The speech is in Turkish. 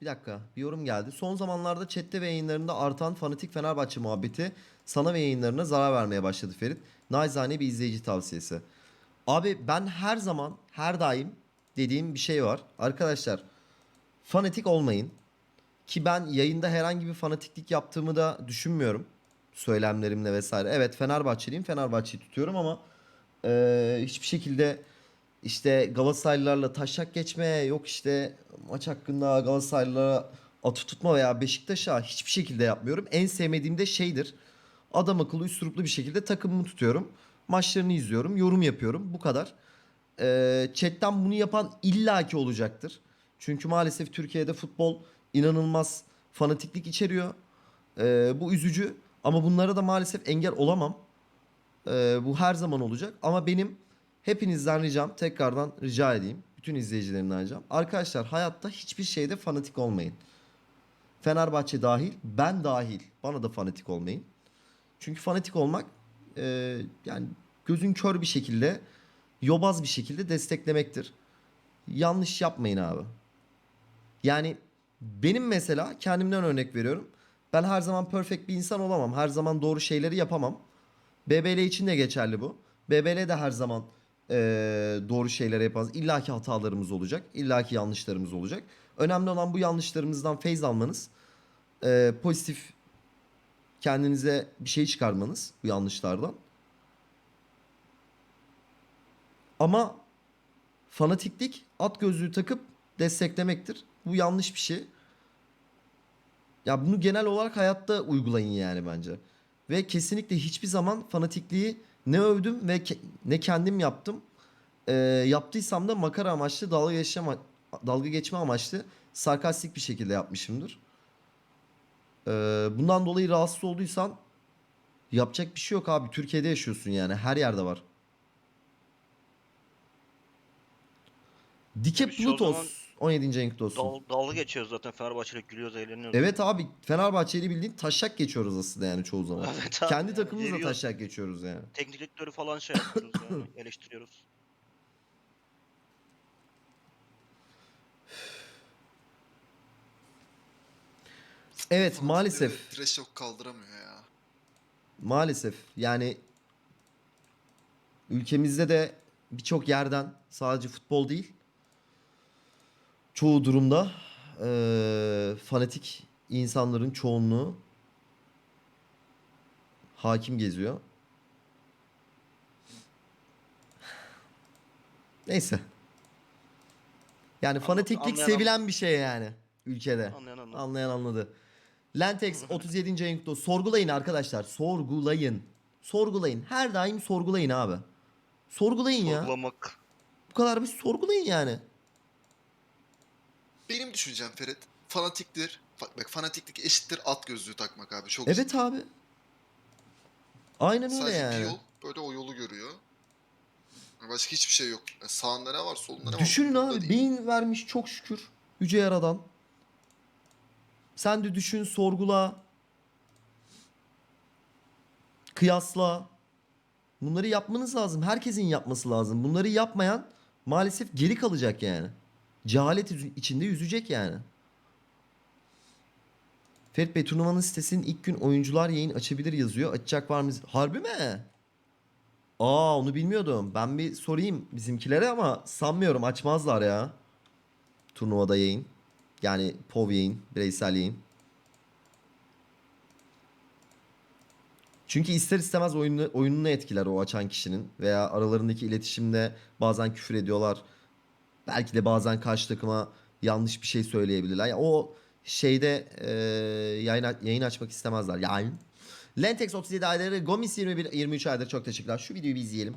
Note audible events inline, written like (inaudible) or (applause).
Bir dakika bir yorum geldi. Son zamanlarda chatte ve yayınlarında artan fanatik Fenerbahçe muhabbeti sana ve yayınlarına zarar vermeye başladı Ferit. Naizane bir izleyici tavsiyesi. Abi ben her zaman her daim dediğim bir şey var. Arkadaşlar fanatik olmayın. Ki ben yayında herhangi bir fanatiklik yaptığımı da düşünmüyorum. Söylemlerimle vesaire. Evet Fenerbahçeliyim. Fenerbahçe'yi tutuyorum ama eee, hiçbir şekilde işte Galatasaraylılarla taşak geçme yok işte maç hakkında Galatasaraylılara atı tutma veya Beşiktaş'a hiçbir şekilde yapmıyorum. En sevmediğim de şeydir. Adam akıllı üsturuplu bir şekilde takımımı tutuyorum. Maçlarını izliyorum. Yorum yapıyorum. Bu kadar. Ee, chatten bunu yapan illaki olacaktır. Çünkü maalesef Türkiye'de futbol inanılmaz fanatiklik içeriyor. Ee, bu üzücü. Ama bunlara da maalesef engel olamam. Ee, bu her zaman olacak. Ama benim hepinizden ricam tekrardan rica edeyim. Bütün izleyicilerimden ricam. Arkadaşlar hayatta hiçbir şeyde fanatik olmayın. Fenerbahçe dahil, ben dahil. Bana da fanatik olmayın. Çünkü fanatik olmak e, yani gözün kör bir şekilde, yobaz bir şekilde desteklemektir. Yanlış yapmayın abi. Yani benim mesela kendimden örnek veriyorum. Ben her zaman perfect bir insan olamam. Her zaman doğru şeyleri yapamam. BBL için de geçerli bu. BBL de her zaman eee, doğru şeyleri yapamaz. İlla ki hatalarımız olacak. İlla ki yanlışlarımız olacak. Önemli olan bu yanlışlarımızdan feyz almanız. eee, pozitif kendinize bir şey çıkarmanız bu yanlışlardan. Ama fanatiklik at gözlüğü takıp desteklemektir. Bu yanlış bir şey. Ya bunu genel olarak hayatta uygulayın yani bence. Ve kesinlikle hiçbir zaman fanatikliği ne övdüm ve ke- ne kendim yaptım. Ee, yaptıysam da makara amaçlı, dalga geçme, dalga geçme amaçlı sarkastik bir şekilde yapmışımdır. Ee, bundan dolayı rahatsız olduysan yapacak bir şey yok abi. Türkiye'de yaşıyorsun yani. Her yerde var. Dike Tabii o Plutos zaman 17. ayın kutlu olsun. Dal, dalga geçiyoruz zaten Fenerbahçe'yle gülüyoruz eğleniyoruz. Evet abi Fenerbahçe'yi bildiğin taşak geçiyoruz aslında yani çoğu zaman. (laughs) Evet abi Kendi yani takımımızla geliyor. taşak geçiyoruz yani. Teknik direktörü falan şey yapıyoruz yani (laughs) eleştiriyoruz. Evet maalesef. Trash yok kaldıramıyor ya. Maalesef yani ülkemizde de birçok yerden sadece futbol değil çoğu durumda eee, fanatik insanların çoğunluğu hakim geziyor. Neyse. Yani fanatiklik anlayan sevilen bir şey yani ülkede. Anlayan anladı. Anlayan anladı. Lentex 37. ayın kutlu. Sorgulayın arkadaşlar. Sorgulayın. Sorgulayın. Her daim sorgulayın abi. Sorgulayın ya. Sorgulamak. Bu kadar bir sorgulayın yani. Benim düşüncem Ferit. Fanatiktir. Fa- Bak fanatiklik eşittir at gözlüğü takmak abi. Çok Evet abi. Aynen öyle Sadece bir yani. yol. Böyle o yolu görüyor. Başka hiçbir şey yok. Yani sağında ne var solunda ne var? Düşünün umurunda abi. değil. Beyin vermiş çok şükür. Yüce Yaradan. Sen de düşün, sorgula. Kıyasla. Bunları yapmanız lazım. Herkesin yapması lazım. Bunları yapmayan maalesef geri kalacak yani. Cehalet içinde yüzecek yani. Ferit Bey turnuvanın sitesinin ilk gün oyuncular yayın açabilir yazıyor. Açacak var mı? Harbi mi? Aa onu bilmiyordum. Ben bir sorayım bizimkilere ama sanmıyorum açmazlar ya. Turnuvada yayın. Yani POV yayın, bireysel yayın. Çünkü ister istemez oyunu, oyununu etkiler o açan kişinin. Veya aralarındaki iletişimde bazen küfür ediyorlar. Belki de bazen karşı takıma yanlış bir şey söyleyebilirler. Yani o şeyde e, yayın, yayın açmak istemezler. Yani. Lentex 37 ayları, Gomis 21 23 aydır çok teşekkürler. Şu videoyu bir izleyelim.